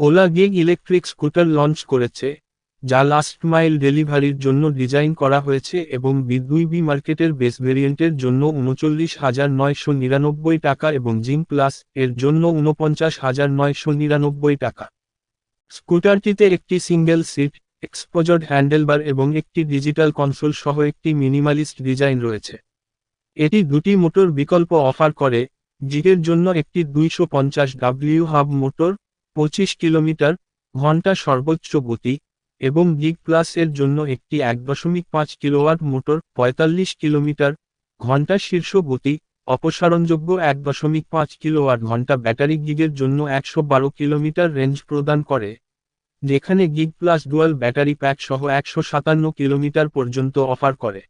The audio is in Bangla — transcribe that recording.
Ola gig electric scooter launch করেছে, যা লাস্ট মাইল ডেলিভারির জন্য ডিজাইন করা হয়েছে এবং বি বি মার্কেটের বেস ভেরিয়েন্টের জন্য উনচল্লিশ হাজার নয়শো নিরানব্বই টাকা এবং জিম প্লাস এর জন্য উনপঞ্চাশ হাজার নয়শো নিরানব্বই টাকা। স্কুটারটিতে একটি সিঙ্গেল সিট এক্সপোজড হ্যান্ডেলবার এবং একটি ডিজিটাল কনসোল সহ একটি মিনিমালিস্ট ডিজাইন রয়েছে। এটি দুটি মোটর বিকল্প অফার করে জিগের জন্য একটি দুইশো পঞ্চাশ ডাব্লিউ হাব মোটর পঁচিশ কিলোমিটার, ঘণ্টা সর্বোচ্চ গতি, এবং গিগ প্লাস এর জন্য একটি এক দশমিক পাঁচ কিলোওয়াট মোটর, পঁয়তাল্লিশ কিলোমিটার, ঘণ্টা শীর্ষ গতি, অপসারণযোগ্য এক দশমিক পাঁচ কিলোওয়াট ঘণ্টা ব্যাটারি গিগের জন্য একশো বারো কিলোমিটার রেঞ্জ প্রদান করে, যেখানে gig plus dual battery pack সহ একশো সাতান্ন কিলোমিটার পর্যন্ত অফার করে।